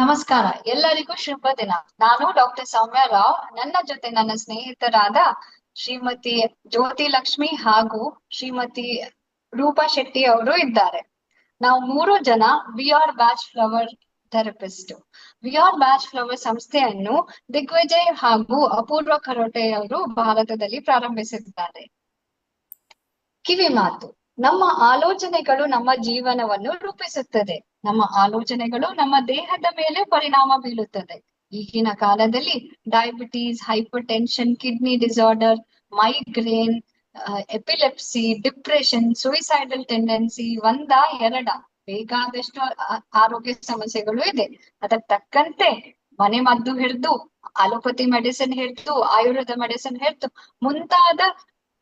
ನಮಸ್ಕಾರ. ಎಲ್ಲರಿಗೂ ಶುಭ ದಿನ. ನಾನು ಡಾಕ್ಟರ್ ಸೌಮ್ಯ ರಾವ್. ನನ್ನ ಜೊತೆ ನನ್ನ ಸ್ನೇಹಿತರಾದ ಶ್ರೀಮತಿ ಜ್ಯೋತಿ ಲಕ್ಷ್ಮಿ ಹಾಗೂ ಶ್ರೀಮತಿ ರೂಪಾ ಶೆಟ್ಟಿ ಅವರು ಇದ್ದಾರೆ. ನಾವು ಮೂರು ಜನ V R Bach flower therapist V R Bach flower ಸಂಸ್ಥೆಯನ್ನು ದಿಗ್ವಿಜಯ್ ಹಾಗೂ ಅಪೂರ್ವ ಕರೋಟೆ ಅವರು ಭಾರತದಲ್ಲಿ ಪ್ರಾರಂಭಿಸಿದ್ದಾರೆ. ಕಿವಿ ಮಾತು. ನಮ್ಮ ಆಲೋಚನೆಗಳು ನಮ್ಮ ಜೀವನವನ್ನು ರೂಪಿಸುತ್ತದೆ. ನಮ್ಮ ಆಲೋಚನೆಗಳು ನಮ್ಮ ದೇಹದ ಮೇಲೆ ಪರಿಣಾಮ ಬೀಳುತ್ತದೆ ಈಗಿನ ಕಾಲದಲ್ಲಿ diabetes hypertension kidney disorder migraine epilepsy depression suicidal tendency ಒಂದ, ಎರಡ ಬೇಕಾದಷ್ಟು ಆರೋಗ್ಯ ಸಮಸ್ಯೆಗಳು ಇದೆ. ಅದಕ್ಕೆ ತಕ್ಕಂತೆ ಮನೆ ಮದ್ದು ಹಿಡಿದು, ಅಲೋಪತಿ ಮೆಡಿಸಿನ್ ಹಿಡಿದು, ಆಯುರ್ವೇದ ಮೆಡಿಸಿನ್ ಹಿಡಿದು ಮುಂತಾದ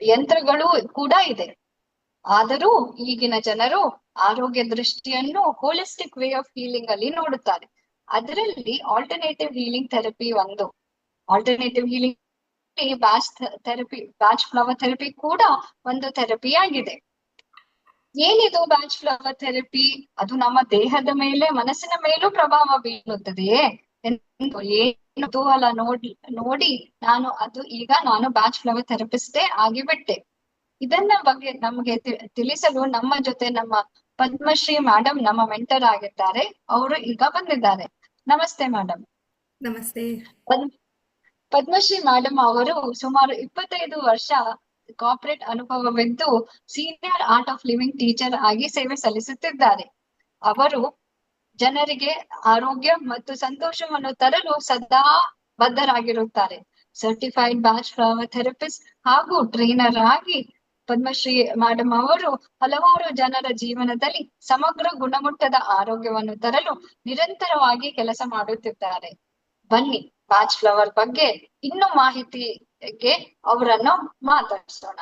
ಯಂತ್ರಗಳು ಕೂಡ ಇದೆ. ಆದರೂ ಈಗಿನ ಜನರು ಆರೋಗ್ಯ ದೃಷ್ಟಿಯನ್ನು ಹೋಲಿಸ್ಟಿಕ್ ವೇ ಆಫ್ ಹೀಲಿಂಗ್ ಅಲ್ಲಿ ನೋಡುತ್ತಾರೆ. ಅದರಲ್ಲಿ ಆಲ್ಟರ್ನೇಟಿವ್ ಹೀಲಿಂಗ್ ಥೆರಪಿ ಒಂದು. Alternative healing Bach therapy Bach flower therapy ಕೂಡ ಒಂದು ಥೆರಪಿ ಆಗಿದೆ. ಏನಿದು ಬ್ಯಾಚ್ ಫ್ಲವರ್ ಥೆರಪಿ ಅದು ನಮ್ಮ ದೇಹದ ಮೇಲೆ, ಮನಸ್ಸಿನ ಮೇಲೂ ಪ್ರಭಾವ ಬೀರುತ್ತದೆಯೇ? ಏನು ಕುತೂಹಲ ನೋಡಿ ನೋಡಿ ನಾನು ಅದು ಈಗ ನಾನು ಬ್ಯಾಚ್ ಫ್ಲವರ್ ಥೆರಪಿಸ್ಟೇ ಆಗಿಬಿಟ್ಟೆ. ಇದನ್ನ ಬಗ್ಗೆ ನಮ್ಗೆ ತಿಳಿಸಲು ನಮ್ಮ ಜೊತೆ ನಮ್ಮ ಪದ್ಮಶ್ರೀ ಮೇಡಮ್ ನಮ್ಮ ಮೆಂಟರ್ ಆಗಿದ್ದಾರೆ. ಅವರು ಈಗ ಬಂದಿದ್ದಾರೆ. ನಮಸ್ತೆ ಮೇಡಮ್ ನಮಸ್ತೆ. ಪದ್ಮಶ್ರೀ ಮೇಡಮ್ ಅವರು ಸುಮಾರು ಇಪ್ಪತ್ತೈದು ವರ್ಷ corporate ಅನುಭವವಿದ್ದು senior art of living teacher ಆಗಿ ಸೇವೆ ಸಲ್ಲಿಸುತ್ತಿದ್ದಾರೆ. ಅವರು ಜನರಿಗೆ ಆರೋಗ್ಯ ಮತ್ತು ಸಂತೋಷವನ್ನು ತರಲು ಸದಾ ಬದ್ಧರಾಗಿರುತ್ತಾರೆ. ಸರ್ಟಿಫೈಡ್ ಬ್ಯಾಚ್ ಫ್ಲವರ್ ಥೆರಪಿಸ್ಟ್ ಹಾಗೂ ಟ್ರೈನರ್ ಆಗಿ ಪದ್ಮಶ್ರೀ ಮೇಡಮ್ ಅವರು ಹಲವಾರು ಜನರ ಜೀವನದಲ್ಲಿ ಸಮಗ್ರ ಗುಣಮಟ್ಟದ ಆರೋಗ್ಯವನ್ನು ತರಲು ನಿರಂತರವಾಗಿ ಕೆಲಸ ಮಾಡುತ್ತಿದ್ದಾರೆ. ಬನ್ನಿ ಬ್ಯಾಚ್ ಫ್ಲವರ್ ಬಗ್ಗೆ ಇನ್ನು ಮಾಹಿತಿಗೆ ಅವರನ್ನು ಮಾತಾಡಿಸೋಣ.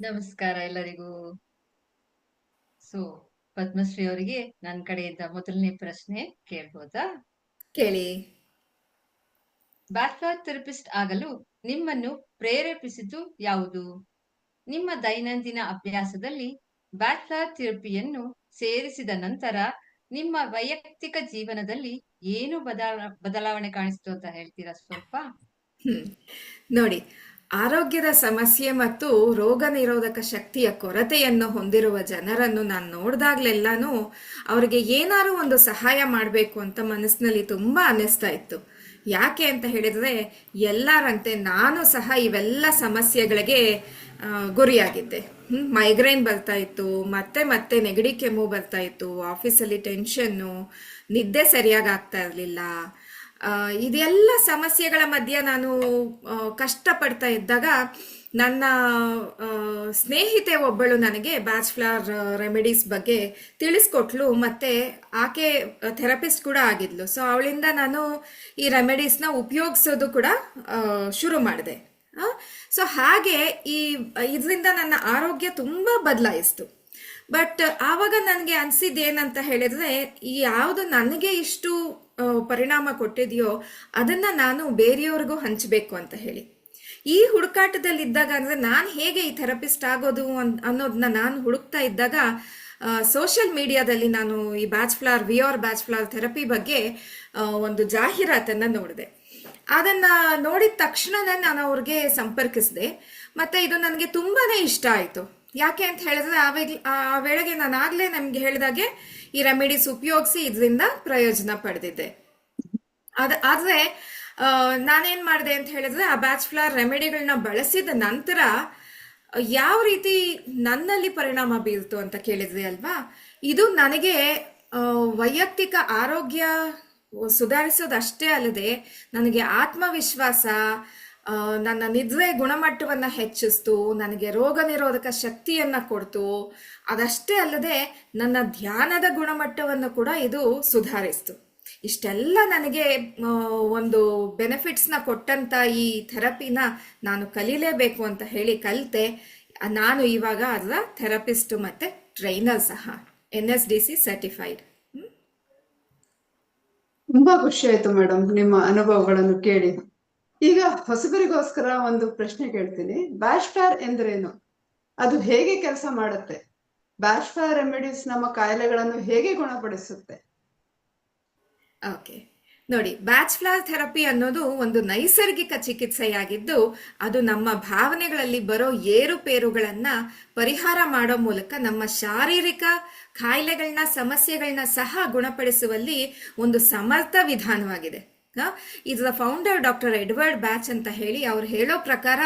ನಮಸ್ಕಾರ ಎಲ್ಲರಿಗೂ. ಸೊ ಪದ್ಮಶ್ರೀ ಅವರಿಗೆ ನನ್ನ ಕಡೆಯಿಂದ ಮೊದಲನೇ ಪ್ರಶ್ನೆ ಕೇಳ್ಬೋದಾ? ಕೇಳಿ. ಬ್ಯಾಚ್ಲರ್ ಥೆರಪಿಸ್ಟ್ ಆಗಲು ನಿಮ್ಮನ್ನು ಪ್ರೇರೇಪಿಸಿತು ಯಾವುದು? ನಿಮ್ಮ ದೈನಂದಿನ ಅಭ್ಯಾಸದಲ್ಲಿ ಬ್ಯಾಚ್ಲರ್ ಥೆರಪಿಯನ್ನು ಸೇರಿಸಿದ ನಂತರ ನಿಮ್ಮ ವೈಯಕ್ತಿಕ ಜೀವನದಲ್ಲಿ ಏನು ಬದಲ, ಬದಲಾವಣೆ ಕಾಣಿಸ್ತು ಅಂತ ಹೇಳ್ತೀರಾ ಸ್ವಲ್ಪ? ನೋಡಿ, ಆರೋಗ್ಯದ ಸಮಸ್ಯೆ ಮತ್ತು ರೋಗ ನಿರೋಧಕ ಶಕ್ತಿಯ ಕೊರತೆಯನ್ನು ಹೊಂದಿರುವ ಜನರನ್ನು ನಾನು ನೋಡಿದಾಗ್ಲೆಲ್ಲಾನು ಅವರಿಗೆ ಏನಾರು ಒಂದು ಸಹಾಯ ಮಾಡಬೇಕು ಅಂತ ಮನಸ್ಸಿನಲ್ಲಿ ತುಂಬಾ ಅನಿಸ್ತಾ ಇತ್ತು. ಯಾಕೆ ಅಂತ ಹೇಳಿದ್ರೆ ಎಲ್ಲರಂತೆ ನಾನು ಸಹ ಇವೆಲ್ಲ ಸಮಸ್ಯೆಗಳಿಗೆ ಗುರಿಯಾಗಿದ್ದೆ. ಮೈಗ್ರೇನ್ ಬರ್ತಾ ಇತ್ತು, ಮತ್ತೆ ಮತ್ತೆ ನೆಗಡಿ ಕೆಮ್ಮು ಬರ್ತಾ ಇತ್ತು ಆಫೀಸಲ್ಲಿ ಟೆನ್ಷನ್ನು ನಿದ್ದೆ ಸರಿಯಾಗಿ ಆಗ್ತಾ ಇರಲಿಲ್ಲ. ಇದೆಲ್ಲ ಸಮಸ್ಯೆಗಳ ಮಧ್ಯೆ ನಾನು ಕಷ್ಟಪಡ್ತಾ ಇದ್ದಾಗ ನನ್ನ ಸ್ನೇಹಿತೆ ಒಬ್ಬಳು ನನಗೆ ಬ್ಯಾಚ್ ಫ್ಲವರ್ ರೆಮಿಡೀಸ್ ಬಗ್ಗೆ ತಿಳಿಸ್ಕೊಟ್ಲು. ಮತ್ತೆ ಆಕೆ ಥೆರಪಿಸ್ಟ್ ಕೂಡ ಆಗಿದ್ಲು. ಸೊ ಅವಳಿಂದ ನಾನು ಈ ರೆಮಿಡೀಸ್ನ ಉಪಯೋಗಿಸೋದು ಕೂಡ ಶುರು ಮಾಡಿದೆ. ಸೊ ಹಾಗೆ ಈ, ಇದರಿಂದ ನನ್ನ ಆರೋಗ್ಯ ತುಂಬ ಬದಲಾಯಿಸ್ತು. ಬಟ್ ಆವಾಗ ನನಗೆ ಅನಿಸಿದ್ದೇನಂತ ಹೇಳಿದ್ರೆ, ಈ ಯಾವುದು ನನಗೆ ಇಷ್ಟು ಪರಿಣಾಮ ಕೊಟ್ಟಿದೆಯೋ ಅದನ್ನು ನಾನು ಬೇರೆಯವ್ರಿಗೂ ಹಂಚಬೇಕು ಅಂತ ಹೇಳಿ. ಈ ಹುಡುಕಾಟದಲ್ಲಿ ಇದ್ದಾಗ ಅಂದ್ರೆ ನಾನು ಹೇಗೆ ಈ ಥೆರಪಿಸ್ಟ್ ಆಗೋದು ಅನ್ನೋದನ್ನ ನಾನು ಹುಡುಕ್ತಾ ಇದ್ದಾಗ ಸೋಷಿಯಲ್ ಮೀಡಿಯಾದಲ್ಲಿ ನಾನು ಈ Bach flower or Bach flower therapy ಬಗ್ಗೆ ಒಂದು ಜಾಹೀರಾತನ್ನ ನೋಡಿದೆ. ಅದನ್ನ ನೋಡಿದ ತಕ್ಷಣನೇ ನಾನು ಅವ್ರಿಗೆ ಸಂಪರ್ಕಿಸಿದೆ. ಮತ್ತೆ ಇದು ನನಗೆ ತುಂಬಾನೇ ಇಷ್ಟ ಆಯ್ತು. ಯಾಕೆ ಅಂತ ಹೇಳಿದ್ರೆ, ಆ ವೇಳೆಗೆ ನಾನು ಆಗ್ಲೇ ನಮ್ಗೆ ಹೇಳಿದಾಗೆ ಈ ರೆಮಿಡೀಸ್ ಉಪಯೋಗಿಸಿ ಇದರಿಂದ ಪ್ರಯೋಜನ ಪಡೆದಿದ್ದೆ. ಅದ, ಆದ್ರೆ ನಾನೇನ್ ಮಾಡಿದೆ ಅಂತ ಹೇಳಿದ್ರೆ ಆ ಬ್ಯಾಚ್ ಫ್ಲವರ್ ರೆಮಿಡಿಗಳನ್ನ ಬಳಸಿದ ನಂತರ ಯಾವ ರೀತಿ ನನ್ನಲ್ಲಿ ಪರಿಣಾಮ ಬೀರ್ತು ಅಂತ ಕೇಳಿದ್ರಿ ಅಲ್ವಾ? ಇದು ನನಗೆ ವೈಯಕ್ತಿಕ ಆರೋಗ್ಯ ಸುಧಾರಿಸೋದಷ್ಟೇ ಅಲ್ಲದೆ, ನನಗೆ ಆತ್ಮವಿಶ್ವಾಸ ನನ್ನ ನಿದ್ರೆ ಗುಣಮಟ್ಟವನ್ನು ಹೆಚ್ಚಿಸ್ತು, ನನಗೆ ರೋಗ ನಿರೋಧಕ ಶಕ್ತಿಯನ್ನು ಕೊಡ್ತು, ಅದಷ್ಟೇ ಅಲ್ಲದೆ ನನ್ನ ಧ್ಯಾನದ ಗುಣಮಟ್ಟವನ್ನು ಕೂಡ ಇದು ಸುಧಾರಿಸ್ತು. ಇಷ್ಟೆಲ್ಲ ನನಗೆ ಒಂದು ಬೆನಿಫಿಟ್ಸ್ನ ಕೊಟ್ಟಂತ ಈ ಥೆರಪಿನ ನಾನು ಕಲೀಲೇಬೇಕು ಅಂತ ಹೇಳಿ ಕಲಿತೆ. ನಾನು ಇವಾಗ ಅದರ ಥೆರಪಿಸ್ಟ್ ಮತ್ತೆ ಟ್ರೈನರ್ ಸಹ N S D C certified ತುಂಬಾ ಖುಷಿ ಆಯ್ತು ಮೇಡಮ್ ನಿಮ್ಮ ಅನುಭವಗಳನ್ನು ಕೇಳಿ. ಈಗ ಹೊಸಬರಿಗೋಸ್ಕರ ಒಂದು ಪ್ರಶ್ನೆ ಕೇಳ್ತೀನಿ. ಬ್ಯಾಶ್ ಫೇರ್ ಎಂದ್ರೇನು? ಅದು ಹೇಗೆ ಕೆಲಸ ಮಾಡುತ್ತೆ? ಬ್ಯಾಶ್ ಫೇರ್ ರೆಮಿಡೀಸ್ ನಮ್ಮ ಕಾಯಿಲೆಗಳನ್ನು ಹೇಗೆ ಗುಣಪಡಿಸುತ್ತೆ? ಓಕೆ. ನೋಡಿ ಬ್ಯಾಚ್ ಫ್ಲಾರ್ ಥೆರಪಿ ಅನ್ನೋದು ಒಂದು ನೈಸರ್ಗಿಕ ಚಿಕಿತ್ಸೆಯಾಗಿದ್ದು, ಅದು ನಮ್ಮ ಭಾವನೆಗಳಲ್ಲಿ ಬರೋ ಏರುಪೇರುಗಳನ್ನ ಪರಿಹಾರ ಮಾಡೋ ಮೂಲಕ ನಮ್ಮ ಶಾರೀರಿಕ ಕಾಯಿಲೆಗಳನ್ನ ಸಮಸ್ಯೆಗಳನ್ನ ಸಹ ಗುಣಪಡಿಸುವಲ್ಲಿ ಒಂದು ಸಮರ್ಥ ವಿಧಾನವಾಗಿದೆ. ಇದು the founder doctor Edward Bach ಅಂತ ಹೇಳಿ ಅವ್ರು ಹೇಳೋ ಪ್ರಕಾರ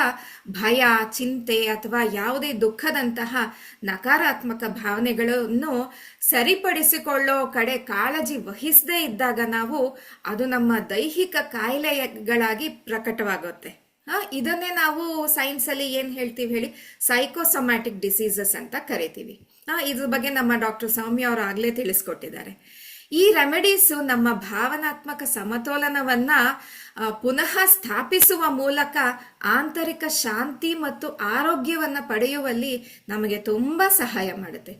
ಭಯ, ಚಿಂತೆ ಅಥವಾ ಯಾವುದೇ ದುಃಖದಂತಹ ನಕಾರಾತ್ಮಕ ಭಾವನೆಗಳನ್ನು ಸರಿಪಡಿಸಿಕೊಳ್ಳೋ ಕಡೆ ಕಾಳಜಿ ವಹಿಸದೇ ಇದ್ದಾಗ ನಾವು ಅದು ನಮ್ಮ ದೈಹಿಕ ಕಾಯಿಲೆಗಳಾಗಿ ಪ್ರಕಟವಾಗುತ್ತೆ. ಇದನ್ನೇ ನಾವು ಸೈನ್ಸ್ ಅಲ್ಲಿ ಏನ್ ಹೇಳ್ತೀವಿ ಹೇಳಿ? ಸೈಕೋಸೊಮ್ಯಾಟಿಕ್ ಡಿಸೀಸಸ್ ಅಂತ ಕರಿತೀವಿ. ಇದ್ರ ಬಗ್ಗೆ ನಮ್ಮ ಡಾಕ್ಟರ್ ಸೌಮ್ಯ ಅವರು ಆಗ್ಲೇ ತಿಳಿಸ್ಕೊಟ್ಟಿದ್ದಾರೆ. ಈ ರೆಮಿಡೀಸು ನಮ್ಮ ಭಾವನಾತ್ಮಕ ಸಮತೋಲನವನ್ನ ಪುನಃ ಸ್ಥಾಪಿಸುವ ಮೂಲಕ ಆಂತರಿಕ ಶಾಂತಿ ಮತ್ತು ಆರೋಗ್ಯವನ್ನ ಪಡೆಯುವಲ್ಲಿ ನಮಗೆ ತುಂಬಾ ಸಹಾಯ ಮಾಡುತ್ತೆ.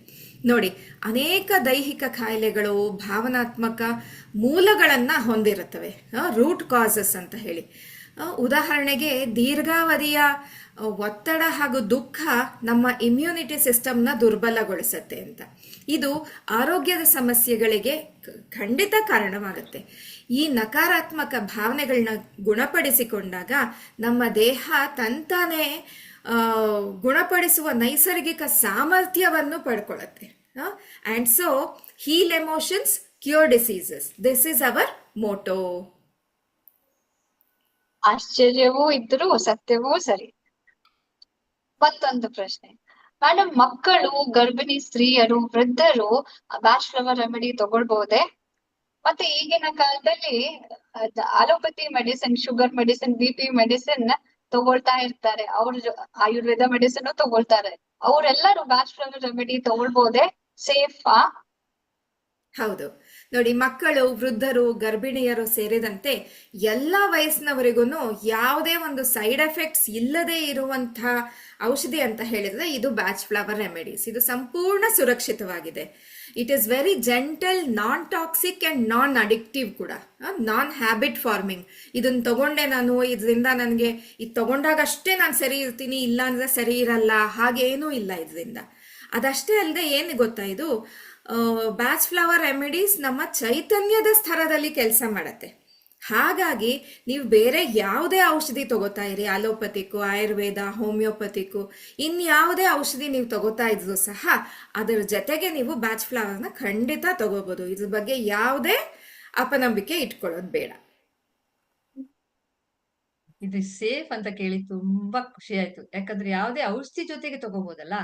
ನೋಡಿ, ಅನೇಕ ದೈಹಿಕ ಕಾಯಿಲೆಗಳು, ಭಾವನಾತ್ಮಕ ಮೂಲಗಳನ್ನ ಹೊಂದಿರುತ್ತವೆ. ರೂಟ್ ಕಾಸಸ್ ಅಂತ ಹೇಳಿ. ಉದಾಹರಣೆಗೆ ದೀರ್ಘಾವಧಿಯ ಒತ್ತಡ ಹಾಗೂ ದುಃಖ ನಮ್ಮ ಇಮ್ಯುನಿಟಿ ಸಿಸ್ಟಮ್ನ ದುರ್ಬಲಗೊಳಿಸುತ್ತೆ ಅಂತ. ಇದು ಆರೋಗ್ಯದ ಸಮಸ್ಯೆಗಳಿಗೆ ಖಂಡಿತ ಕಾರಣವಾಗುತ್ತೆ. ಈ ನಕಾರಾತ್ಮಕ ಭಾವನೆಗಳನ್ನ ಗುಣಪಡಿಸಿಕೊಂಡಾಗ ನಮ್ಮ ದೇಹ ತಂತಾನೇ ಗುಣಪಡಿಸುವ ನೈಸರ್ಗಿಕ ಸಾಮರ್ಥ್ಯವನ್ನು ಪಡ್ಕೊಳ್ಳುತ್ತೆ and so heal emotions cure diseases this is our motto ಆಶ್ಚರ್ಯವೂ ಇದ್ರೂ ಸತ್ಯವೂ ಸರಿ. ಮತ್ತೊಂದು ಪ್ರಶ್ನೆ. ಮೇಡಮ್ ಮಕ್ಕಳು, ಗರ್ಭಿಣಿ ಸ್ತ್ರೀಯರು, ವೃದ್ಧರು ಬ್ಯಾಚ್ ಫ್ಲವರ್ ರೆಮಿಡಿ ತಗೊಳ್ಬಹುದೇ? ಮತ್ತೆ ಈಗಿನ ಕಾಲದಲ್ಲಿ allopathy medicine sugar medicine B P medicine ತಗೊಳ್ತಾ ಇರ್ತಾರೆ. ಅವ್ರ ಆಯುರ್ವೇದ ಮೆಡಿಸಿನ್ ತಗೊಳ್ತಾರೆ. ಅವರೆಲ್ಲರೂ ಫ್ಲವರ್ ರೆಮಿಡಿ ತಗೊಳ್ಬಹುದೇ? ಸೇಫಾ ಹೌದು. ನೋಡಿ, ಮಕ್ಕಳು, ವೃದ್ಧರು, ಗರ್ಭಿಣಿಯರು ಸೇರಿದಂತೆ ಎಲ್ಲ ವಯಸ್ಸಿನವರಿಗೂ ಯಾವುದೇ ಒಂದು ಸೈಡ್ ಎಫೆಕ್ಟ್ಸ್ ಇಲ್ಲದೆ ಇರುವಂತಹ ಔಷಧಿ ಅಂತ ಹೇಳಿದ್ರೆ ಇದು ಬ್ಯಾಚ್ ಫ್ಲವರ್ ರೆಮಿಡೀಸ್. ಇದು ಸಂಪೂರ್ಣ ಸುರಕ್ಷಿತವಾಗಿದೆ. It is very gentle non toxic and non addictive ಕೂಡ. ನಾನ್ ಹ್ಯಾಬಿಟ್ ಫಾರ್ಮಿಂಗ್ ಇದನ್ನ ತಗೊಂಡೆ ನಾನು, ಇದರಿಂದ ನನಗೆ, ಇದು ತಗೊಂಡಾಗ ಅಷ್ಟೇ ನಾನು ಸರಿ ಇರ್ತೀನಿ ಇಲ್ಲ ಅಂದ್ರೆ ಸರಿ ಇರಲ್ಲ, ಹಾಗೇನೂ ಇಲ್ಲ ಇದರಿಂದ. ಅದಷ್ಟೇ ಅಲ್ಲದೆ ಏನು ಗೊತ್ತಾ ಇದು? ಬ್ಯಾಚ್ ಫ್ಲವರ್ ರೆಮಿಡೀಸ್ ನಮ್ಮ ಚೈತನ್ಯದ ಸ್ತರದಲ್ಲಿ ಕೆಲಸ ಮಾಡುತ್ತೆ. ಹಾಗಾಗಿ ನೀವು ಬೇರೆ ಯಾವುದೇ ಔಷಧಿ ತಗೋತಾ ಇರಿ, ಅಲೋಪತಿಕ್ಕು, ಆಯುರ್ವೇದ, ಹೋಮಿಯೋಪತಿಕ್ಕು, ಇನ್ಯಾವುದೇ ಔಷಧಿ ನೀವು ತಗೋತಾ ಇದ್ರು ಸಹ ಅದರ ಜೊತೆಗೆ ನೀವು ಬ್ಯಾಚ್ ಫ್ಲವರ್ನ ಖಂಡಿತ ತಗೋಬಹುದು ಇದ್ರ ಬಗ್ಗೆ ಯಾವುದೇ ಅಪನಂಬಿಕೆ ಇಟ್ಕೊಳ್ಳೋದು ಬೇಡ. ಇದು ಸೇಫ್ ಅಂತ ಕೇಳಿ ತುಂಬಾ ಖುಷಿ ಆಯ್ತು. ಯಾಕಂದ್ರೆ ಯಾವುದೇ ಔಷಧಿ ಜೊತೆಗೆ ತಗೋಬಹುದಲ್ಲ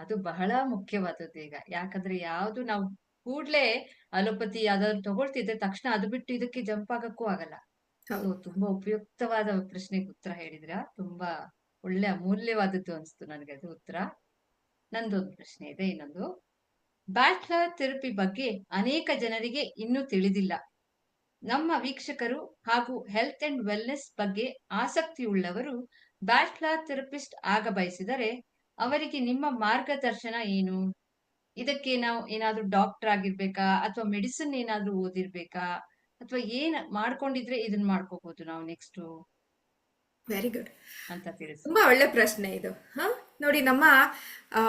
ಅದು ಬಹಳ ಮುಖ್ಯವಾದದ್ದು ಈಗ. ಯಾಕಂದ್ರೆ ಯಾವ್ದು ನಾವು ಕೂಡ್ಲೆ ಅಲೋಪತಿ ಯಾವ್ದಾದ್ರು ತಗೊಳ್ತಿದ್ರೆ ತಕ್ಷಣ ಅದು ಬಿಟ್ಟು ಇದಕ್ಕೆ ಜಂಪ್ ಆಗಕ್ಕೂ ಆಗಲ್ಲ. ತುಂಬಾ ಉಪಯುಕ್ತವಾದ ಪ್ರಶ್ನೆಗೆ ಉತ್ತರ ಹೇಳಿದ್ರ. ತುಂಬಾ ಒಳ್ಳೆ ಅಮೂಲ್ಯವಾದದ್ದು ಅನ್ಸ್ತು ನನಗೆ ಅದು ಉತ್ತರ. ನಂದೊಂದು ಪ್ರಶ್ನೆ ಇದೆ ಇನ್ನೊಂದು. ಬ್ಯಾಟ್ಲರ್ ಥೆರಪಿ ಬಗ್ಗೆ ಅನೇಕ ಜನರಿಗೆ ಇನ್ನೂ ತಿಳಿದಿಲ್ಲ. ನಮ್ಮ ವೀಕ್ಷಕರು ಹಾಗೂ ಹೆಲ್ತ್ ಅಂಡ್ ವೆಲ್ನೆಸ್ ಬಗ್ಗೆ ಆಸಕ್ತಿ ಉಳ್ಳವರು ಬ್ಯಾಟ್ಲರ್ ಥೆರಪಿಸ್ಟ್ ಆಗ ಬಯಸಿದರೆ ಅವರಿಗೆ ನಿಮ್ಮ ಮಾರ್ಗದರ್ಶನ ಏನು? ಇದಕ್ಕೆ ನಾವು ಏನಾದ್ರೂ ಡಾಕ್ಟರ್ ಆಗಿರ್ಬೇಕಾ? ಅಥವಾ ಮೆಡಿಸಿನ್ ಏನಾದ್ರೂ ಓದಿರ್ಬೇಕಾ? ಅಥವಾ ಏನ್ ಮಾಡ್ಕೊಂಡಿದ್ರೆ ಇದನ್ನ ಮಾಡ್ಕೋಬಹುದು ನಾವು ನೆಕ್ಸ್ಟ್ ವೆರಿ ಗುಡ್ ಅಂತ ತಿಳಿಸಿ. ತುಂಬಾ ಒಳ್ಳೆ ಪ್ರಶ್ನೆ ಇದು. ಹ? ನೋಡಿ ನಮ್ಮ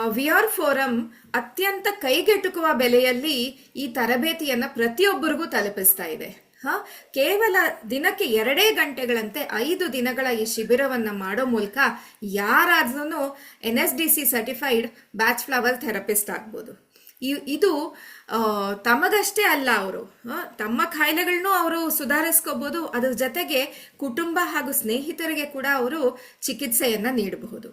ವಿ ಆರ್ ಫೋರಂ ಅತ್ಯಂತ ಕೈಗೆಟುಕುವ ಬೆಲೆಯಲ್ಲಿ ಈ ತರಬೇತಿಯನ್ನ ಪ್ರತಿಯೊಬ್ಬರಿಗೂ ತಲುಪಿಸ್ತಾ ಇದೆ. ಹ? ಕೇವಲ ದಿನಕ್ಕೆ ಎರಡೇ ಗಂಟೆಗಳಂತೆ ಐದು ದಿನಗಳ ಈ ಶಿಬಿರವನ್ನ ಮಾಡೋ ಮೂಲಕ ಯಾರಾದ್ರೂ N S D C certified Bach flower therapist ಆಗ್ಬೋದು ಇದು ತಮಗಷ್ಟೇ ಅಲ್ಲ ಅವರು. ತಮ್ಮ ಕಾಯಿಲೆಗಳನ್ನೂ ಅವರು ಸುಧಾರಿಸ್ಕೋಬಹುದು ಅದ್ರ ಜೊತೆಗೆ ಕುಟುಂಬ ಹಾಗೂ ಸ್ನೇಹಿತರಿಗೆ ಕೂಡ ಅವರು ಚಿಕಿತ್ಸೆಯನ್ನ ನೀಡಬಹುದು.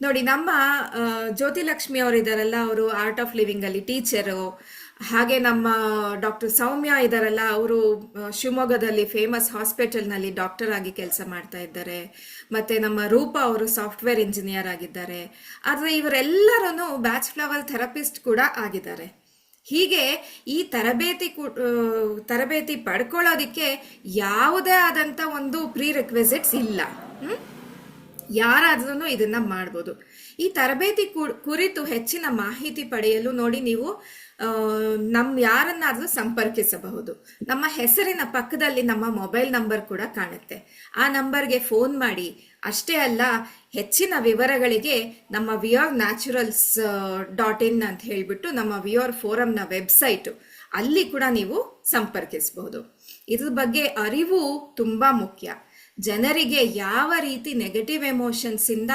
ನೋಡಿ, ನಮ್ಮ ಜ್ಯೋತಿಲಕ್ಷ್ಮಿ ಜ್ಯೋತಿ ಲಕ್ಷ್ಮಿ ಅವರು ಅವರು ಆರ್ಟ್ ಆಫ್ ಲಿವಿಂಗ್ ಅಲ್ಲಿ ಟೀಚರು ಹಾಗೆ ನಮ್ಮ ಡಾಕ್ಟರ್ ಸೌಮ್ಯ ಇದಾರಲ್ಲ, ಅವರು ಶಿವಮೊಗ್ಗದಲ್ಲಿ ಫೇಮಸ್ ಹಾಸ್ಪಿಟಲ್ನಲ್ಲಿ ಡಾಕ್ಟರ್ ಆಗಿ ಕೆಲಸ ಮಾಡ್ತಾ ಇದ್ದಾರೆ. ಮತ್ತೆ ನಮ್ಮ ರೂಪ ಅವರು ಸಾಫ್ಟ್ವೇರ್ ಇಂಜಿನಿಯರ್ ಆಗಿದ್ದಾರೆ. ಆದರೆ ಇವರೆಲ್ಲರೂ ಬ್ಯಾಚ್ ಫ್ಲವರ್ ಥೆರಪಿಸ್ಟ್ ಕೂಡ ಆಗಿದ್ದಾರೆ. ಹೀಗೆ ಈ ತರಬೇತಿ ತರಬೇತಿ ಪಡ್ಕೊಳ್ಳೋದಿಕ್ಕೆ ಯಾವುದೇ ಆದಂಥ ಒಂದು ಪ್ರೀ ರಿಕ್ವೆಸಿಟ್ಸ್ ಇಲ್ಲ ಯಾರಾದ್ರೂ ಇದನ್ನ ಮಾಡ್ಬೋದು. ಈ ತರಬೇತಿ ಕುರಿತು ಹೆಚ್ಚಿನ ಮಾಹಿತಿ ಪಡೆಯಲು ನೋಡಿ ನೀವು ನಮ್ ಯಾರನ್ನಾದ್ರೂ ಸಂಪರ್ಕಿಸಬಹುದು. ನಮ್ಮ ಹೆಸರಿನ ಪಕ್ಕದಲ್ಲಿ ನಮ್ಮ ಮೊಬೈಲ್ ನಂಬರ್ ಕೂಡ ಕಾಣುತ್ತೆ. ಆ ನಂಬರ್ಗೆ ಫೋನ್ ಮಾಡಿ, ಅಷ್ಟೇ ಅಲ್ಲ, ಹೆಚ್ಚಿನ ವಿವರಗಳಿಗೆ ನಮ್ಮ ವಿಯೋರ್ ನ್ಯಾಚುರಲ್ಸ್ ಡಾಟ್ ಇನ್ ಅಂತ ಹೇಳ್ಬಿಟ್ಟು ನಮ್ಮ ವಿಯೋರ್ ಫೋರಮ್ನ ವೆಬ್ಸೈಟ್, ಅಲ್ಲಿ ಕೂಡ ನೀವು ಸಂಪರ್ಕಿಸಬಹುದು. ಇದ್ರ ಬಗ್ಗೆ ಅರಿವು ತುಂಬಾ ಮುಖ್ಯ. ಜನರಿಗೆ ಯಾವ ರೀತಿ ನೆಗೆಟಿವ್ ಎಮೋಷನ್ಸ್ ಇಂದ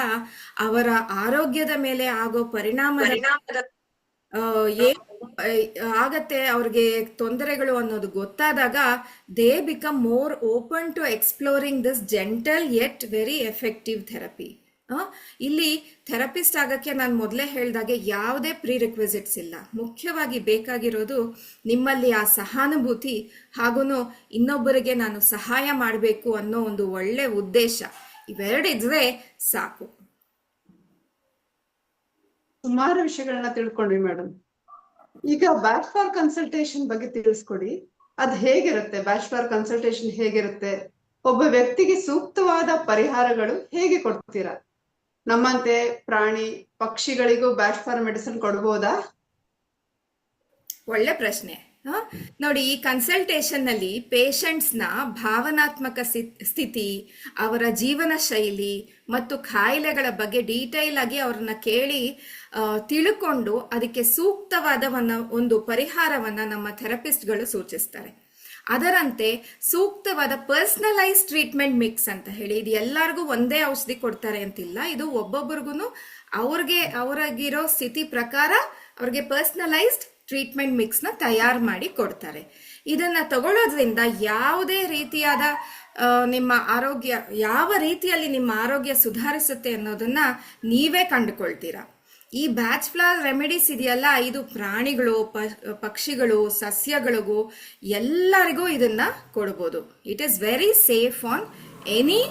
ಅವರ ಆರೋಗ್ಯದ ಮೇಲೆ ಆಗೋ ಪರಿಣಾಮ ಆಗತ್ತೆ ಅವ್ರಿಗೆ ತೊಂದರೆಗಳು ಅನ್ನೋದು ಗೊತ್ತಾದಾಗ they become more open to exploring this gentle yet very effective therapy ಇಲ್ಲಿ ಥೆರಪಿಸ್ಟ್ ಆಗಕ್ಕೆ ನಾನು ಮೊದಲೇ ಹೇಳ್ದಾಗೆ ಯಾವುದೇ ಪ್ರೀ ರಿಕ್ವೆಸಿಟ್ಸ್ ಇಲ್ಲ. ಮುಖ್ಯವಾಗಿ ಬೇಕಾಗಿರೋದು ನಿಮ್ಮಲ್ಲಿ ಆ ಸಹಾನುಭೂತಿ ಹಾಗೂ ಇನ್ನೊಬ್ಬರಿಗೆ ನಾನು ಸಹಾಯ ಮಾಡಬೇಕು ಅನ್ನೋ ಒಂದು ಒಳ್ಳೆ ಉದ್ದೇಶ. ಇವೆರಡಿದ್ರೆ ಸಾಕು. ಸುಮಾರು ವಿಷಯಗಳನ್ನ ತಿಳ್ಕೊಂಡ್ವಿ ಮೇಡಮ್ ಈಗ ಬ್ಯಾಚ್ ಫಾರ್ ಕನ್ಸಲ್ಟೇಷನ್ ಬಗ್ಗೆ ತಿಳಿಸ್ಕೊಡಿ. ಅದ್ ಹೇಗಿರುತ್ತೆ? ಬ್ಯಾಚ್ ಫಾರ್ ಕನ್ಸಲ್ಟೇಷನ್ ಹೇಗಿರುತ್ತೆ? ಒಬ್ಬ ವ್ಯಕ್ತಿಗೆ ಸೂಕ್ತವಾದ ಪರಿಹಾರಗಳು ಹೇಗೆ ಕೊಡ್ತೀರಾ? ನಮ್ಮಂತೆ ಪ್ರಾಣಿ ಪಕ್ಷಿಗಳಿಗೂ ಬ್ಯಾಚ್ ಫಾರ್ ಮೆಡಿಸಿನ್ ಕೊಡ್ಬೋದಾ? ಒಳ್ಳೆ ಪ್ರಶ್ನೆ? ನೋಡಿ, ಈ ಕನ್ಸಲ್ಟೇಷನ್ನಲ್ಲಿ ನ ಭಾವನಾತ್ಮಕ ಸ್ಥಿ- ಸ್ಥಿತಿ, ಅವರ ಜೀವನ ಶೈಲಿ ಮತ್ತು ಕಾಯಿಲೆಗಳ ಬಗ್ಗೆ ಡೀಟೇಲ್ ಆಗಿ ಅವ್ರನ್ನ ಕೇಳಿ ತಿಳ್ಕೊಂಡು ಅದಕ್ಕೆ ಸೂಕ್ತವಾದ ಒಂದು ಪರಿಹಾರವನ್ನ ನಮ್ಮ ಥೆರಪಿಸ್ಟ್ಗಳು ಸೂಚಿಸ್ತಾರೆ. ಅದರಂತೆ ಸೂಕ್ತವಾದ ಪರ್ಸನಲೈಸ್ ಟ್ರೀಟ್ಮೆಂಟ್ ಮಿಕ್ಸ್ ಅಂತ ಹೇಳಿ, ಇದು ಎಲ್ಲರಿಗೂ ಒಂದೇ ಔಷಧಿ ಕೊಡ್ತಾರೆ ಅಂತಿಲ್ಲ. ಇದು ಒಬ್ಬೊಬ್ರಿಗೂ ಅವ್ರಿಗೆ, ಅವರಾಗಿರೋ ಸ್ಥಿತಿ ಪ್ರಕಾರ ಅವ್ರಿಗೆ ಪರ್ಸನಲೈಸ್ಡ್ ಟ್ರೀಟ್ಮೆಂಟ್ ಮಿಕ್ಸ್ನ ತಯಾರು ಮಾಡಿ ಕೊಡ್ತಾರೆ. ಇದನ್ನ ತಗೊಳ್ಳೋದ್ರಿಂದ ಯಾವುದೇ ರೀತಿಯಾದ ನಿಮ್ಮ ಆರೋಗ್ಯ, ಯಾವ ರೀತಿಯಲ್ಲಿ ನಿಮ್ಮ ಆರೋಗ್ಯ ಸುಧಾರಿಸುತ್ತೆ ಅನ್ನೋದನ್ನ ನೀವೇ ಕಂಡುಕೊಳ್ತೀರಾ. ಈ ಬ್ಯಾಚ್ ಫ್ಲವರ್ ರೆಮಿಡೀಸ್ ಇದೆಯಲ್ಲ, ಇದು ಪ್ರಾಣಿಗಳು ಪಕ್ಷಿಗಳು, ಸಸ್ಯಗಳಿಗೂ ಎಲ್ಲರಿಗೂ ಇದನ್ನ ಕೊಡ್ಬೋದು. It is very safe on any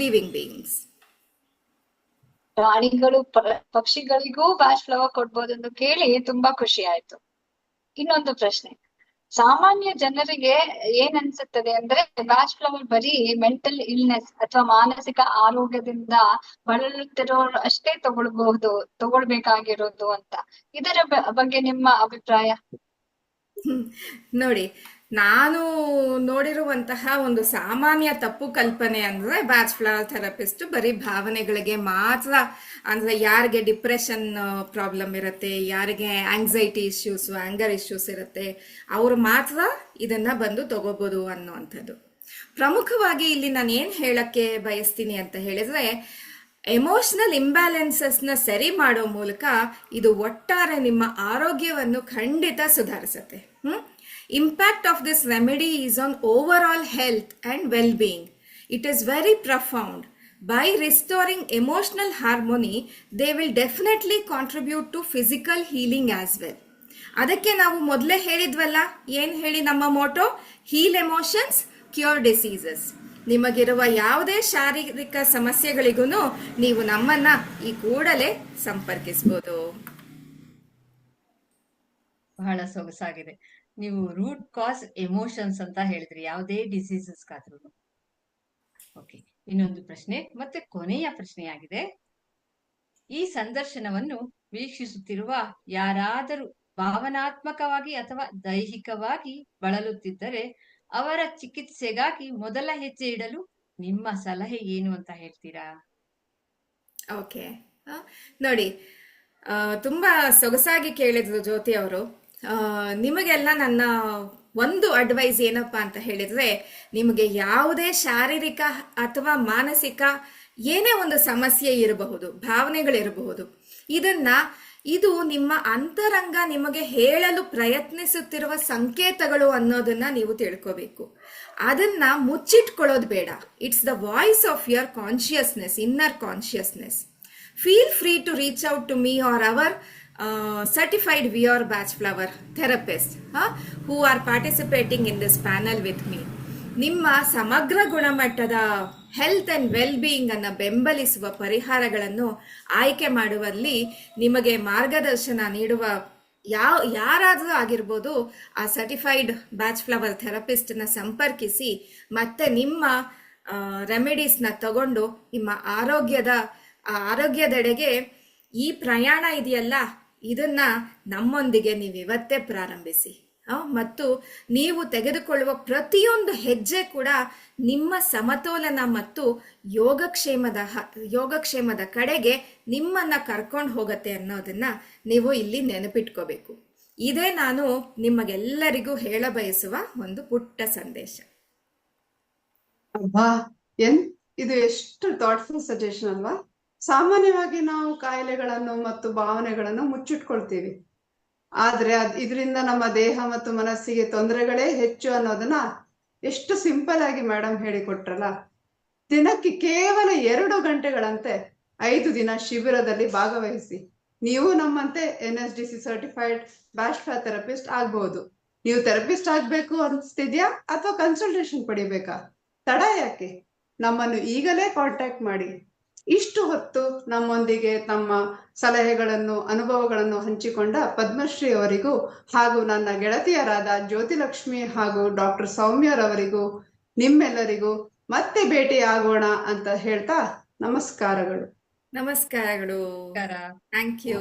living beings ಪ್ರಾಣಿಗಳು ಪಕ್ಷಿಗಳಿಗೂ ಬ್ಯಾಚ್ ಫ್ಲವರ್ ಕೊಡ್ಬೋದು ಅಂತ ಕೇಳಿ ತುಂಬಾ ಖುಷಿ ಆಯ್ತು. ಇನ್ನೊಂದು ಪ್ರಶ್ನೆ. ಸಾಮಾನ್ಯ ಜನರಿಗೆ ಏನ್ ಅನ್ಸುತ್ತದೆ ಅಂದ್ರೆ ಬ್ಯಾಚ್ ಫ್ಲವರ್ ಬರೀ ಮೆಂಟಲ್ ಇಲ್ನೆಸ್ ಅಥವಾ ಮಾನಸಿಕ ಆರೋಗ್ಯದಿಂದ ಬಳಲುತ್ತಿರೋರು ಅಷ್ಟೇ ತಗೊಳ್ಬಹುದು, ತಗೊಳ್ಬೇಕಾಗಿರೋದು ಅಂತ. ಇದರ ಬಗ್ಗೆ ನಿಮ್ಮ ಅಭಿಪ್ರಾಯ? ನೋಡಿ ನಾನು ನೋಡಿರುವಂತಹ ಒಂದು ಸಾಮಾನ್ಯ ತಪ್ಪು ಕಲ್ಪನೆ ಅಂದ್ರೆ ಬ್ಯಾಚ್ ಫ್ಲವರ್ ಥೆರಪಿಸ್ಟ್ ಬರೀ ಭಾವನೆಗಳಿಗೆ ಮಾತ್ರ ಅಂದ್ರೆ ಯಾರಿಗೆ ಡಿಪ್ರೆಷನ್ ಪ್ರಾಬ್ಲಮ್ ಇರುತ್ತೆ, ಯಾರಿಗೆ ಆಂಗ್ಸೈಟಿ ಇಶ್ಯೂಸ್ ಆಂಗರ್ ಇಶ್ಯೂಸ್ ಇರುತ್ತೆ, ಅವ್ರು ಮಾತ್ರ ಇದನ್ನ ಬಂದು ತಗೋಬಹುದು ಅನ್ನುವಂಥದ್ದು. ಪ್ರಮುಖವಾಗಿ ಇಲ್ಲಿ ನಾನು ಏನು ಹೇಳಕ್ಕೆ ಬಯಸ್ತೀನಿ ಅಂತ ಹೇಳಿದ್ರೆ ಎಮೋಷನಲ್ ಇಂಬ್ಯಾಲೆನ್ಸಸ್ನ ಸರಿ ಮಾಡೋ ಮೂಲಕ ಇದು ಒಟ್ಟಾರೆ ನಿಮ್ಮ ಆರೋಗ್ಯವನ್ನು ಖಂಡಿತ ಸುಧಾರಿಸುತ್ತೆ. ಹ್ಮ್? This remedy is an overall health and well being it is very profound by restoring emotional harmony they will definitely contribute to physical healing as well ಅದಕ್ಕೆ ನಾವು ಮೊದಲೇ ಹೇಳಿದ್ವಲ್ಲ, ಏನು ಹೇಳಿ ನಮ್ಮ motto? Heal emotions cure diseases ನಿಮಗಿರುವ ಯಾವುದೇ ಶಾರೀರಿಕ ಸಮಸ್ಯೆಗಳಿಗೂ ನೀವು ನಮ್ಮನ್ನ ಈ ಕೂಡಲೇ ಸಂಪರ್ಕಿಸಬಹುದು ಬಹಳ ಸೊಗಸಾಗಿದೆ. ನೀವು ರೂಟ್ ಕಾಸ್ ಎಮೋಷನ್ಸ್ ಅಂತ ಹೇಳಿದ್ರಿ, ಯಾವುದೇ ಡಿಸೀಸಸ್ಗಾದ್ರೂ ಓಕೆ ಇನ್ನೊಂದು ಪ್ರಶ್ನೆ, ಮತ್ತೆ ಕೊನೆಯ ಪ್ರಶ್ನೆಯಾಗಿದೆ. ಈ ಸಂದರ್ಶನವನ್ನು ವೀಕ್ಷಿಸುತ್ತಿರುವ ಯಾರಾದರೂ ಭಾವನಾತ್ಮಕವಾಗಿ ಅಥವಾ ದೈಹಿಕವಾಗಿ ಬಳಲುತ್ತಿದ್ದರೆ, ಅವರ ಚಿಕಿತ್ಸೆಗಾಗಿ ಮೊದಲ ಹೆಜ್ಜೆ ಇಡಲು ನಿಮ್ಮ ಸಲಹೆ ಏನು ಅಂತ ಹೇಳ್ತೀರಾ? ಓಕೆ ನೋಡಿ ತುಂಬಾ ಸೊಗಸಾಗಿ ಕೇಳಿದ್ರು ಜ್ಯೋತಿ ಅವರು. ನಿಮಗೆಲ್ಲ ನನ್ನ ಒಂದು ಅಡ್ವೈಸ್ ಏನಪ್ಪಾ ಅಂತ ಹೇಳಿದ್ರೆ ನಿಮಗೆ ಯಾವುದೇ ಶಾರೀರಿಕ ಅಥವಾ ಮಾನಸಿಕ ಏನೇ ಒಂದು ಸಮಸ್ಯೆ ಇರಬಹುದು ಭಾವನೆಗಳಿರಬಹುದು ಇದನ್ನ ಇದು ನಿಮ್ಮ ಅಂತರಂಗ ನಿಮಗೆ ಹೇಳಲು ಪ್ರಯತ್ನಿಸುತ್ತಿರುವ ಸಂಕೇತಗಳು ಅನ್ನೋದನ್ನ ನೀವು ತಿಳ್ಕೋಬೇಕು. ಅದನ್ನ ಮುಚ್ಚಿಟ್ಕೊಳ್ಳೋದು ಬೇಡ. It's the voice of your consciousness inner consciousness feel free to reach out to me or uh, certified VR batch flower therapist huh, who are participating in this panel with me. ನಿಮ್ಮ ಸಮಗ್ರ ಗುಣಮಟ್ಟದ health and well being ಅನ್ನ ಬೆಂಬಲಿಸುವ ಪರಿಹಾರಗಳನ್ನು ಆಯ್ಕೆ ಮಾಡುವಲ್ಲಿ ನಿಮಗೆ ಮಾರ್ಗದರ್ಶನ ನೀಡುವ ಯಾವ ಯಾರಾದರೂ ಆಗಿರ್ಬೋದು ಆ ಸರ್ಟಿಫೈಡ್ ಬ್ಯಾಚ್ ಫ್ಲವರ್ ಥೆರಪಿಸ್ಟನ್ನ ಸಂಪರ್ಕಿಸಿ ಮತ್ತೆ ನಿಮ್ಮ ರೆಮಿಡೀಸ್ನ ತಗೊಂಡು ನಿಮ್ಮ ಆರೋಗ್ಯದ ಆರೋಗ್ಯದೆಡೆಗೆ ಈ ಪ್ರಯಾಣ ಇದೆಯಲ್ಲ ಇದನ್ನ ನಮ್ಮೊಂದಿಗೆ ನೀವು ಇವತ್ತೇ ಪ್ರಾರಂಭಿಸಿ. ಮತ್ತು ನೀವು ತೆಗೆದುಕೊಳ್ಳುವ ಪ್ರತಿಯೊಂದು ಹೆಜ್ಜೆ ಕೂಡ ನಿಮ್ಮ ಸಮತೋಲನ ಮತ್ತು ಯೋಗಕ್ಷೇಮದ ಯೋಗಕ್ಷೇಮದ ಕಡೆಗೆ ನಿಮ್ಮನ್ನ ಕರ್ಕೊಂಡು ಹೋಗತ್ತೆ ಅನ್ನೋದನ್ನ ನೀವು ಇಲ್ಲಿ ನೆನಪಿಟ್ಕೋಬೇಕು. ಇದೇ ನಾನು ನಿಮಗೆಲ್ಲರಿಗೂ ಹೇಳ ಬಯಸುವ ಒಂದು ಪುಟ್ಟ ಸಂದೇಶ. ಇದು ಎಷ್ಟು ಥಾಟ್ಫುಲ್ ಸಜೆಷನ್ ಅಲ್ವಾ? ಸಾಮಾನ್ಯವಾಗಿ ನಾವು ಕಾಯಿಲೆಗಳನ್ನು ಮತ್ತು ಭಾವನೆಗಳನ್ನು ಮುಚ್ಚಿಟ್ಕೊಳ್ತೀವಿ. ಆದ್ರೆ ಅದ್ ಇದರಿಂದ ನಮ್ಮ ದೇಹ ಮತ್ತು ಮನಸ್ಸಿಗೆ ತೊಂದರೆಗಳೇ ಹೆಚ್ಚು ಅನ್ನೋದನ್ನ ಎಷ್ಟು ಸಿಂಪಲ್ ಆಗಿ ಮೇಡಮ್ ಹೇಳಿಕೊಟ್ರಲ್ಲ, ದಿನಕ್ಕೆ ಕೇವಲ ಎರಡು ಗಂಟೆಗಳಂತೆ ಐದು ದಿನ ಶಿಬಿರದಲ್ಲಿ ಭಾಗವಹಿಸಿ, ನೀವು ನಮ್ಮಂತೆ N S D C certified Bach flower therapist ಆಗ್ಬಹುದು ನೀವು ಥೆರಪಿಸ್ಟ್ ಆಗ್ಬೇಕು ಅನಿಸ್ತಿದ್ಯಾ ಅಥವಾ ಕನ್ಸಲ್ಟೇಷನ್ ಪಡಿಬೇಕಾ? ತಡ ಯಾಕೆ? ನಮ್ಮನ್ನು ಈಗಲೇ ಕಾಂಟ್ಯಾಕ್ಟ್ ಮಾಡಿ. ಇಷ್ಟು ಹೊತ್ತು ನಮ್ಮೊಂದಿಗೆ ತಮ್ಮ ಸಲಹೆಗಳನ್ನು ಅನುಭವಗಳನ್ನು ಹಂಚಿಕೊಂಡ ಪದ್ಮಶ್ರೀ ಅವರಿಗೂ ಹಾಗೂ ನನ್ನ ಗೆಳತಿಯರಾದ ಜ್ಯೋತಿಲಕ್ಷ್ಮಿ ಹಾಗೂ ಡಾಕ್ಟರ್ ಸೌಮ್ಯರವರಿಗೂ ನಿಮ್ಮೆಲ್ಲರಿಗೂ ಮತ್ತೆ ಭೇಟಿ ಆಗೋಣ ಅಂತ ಹೇಳ್ತಾ ನಮಸ್ಕಾರಗಳು. ನಮಸ್ಕಾರಗಳು. Thank you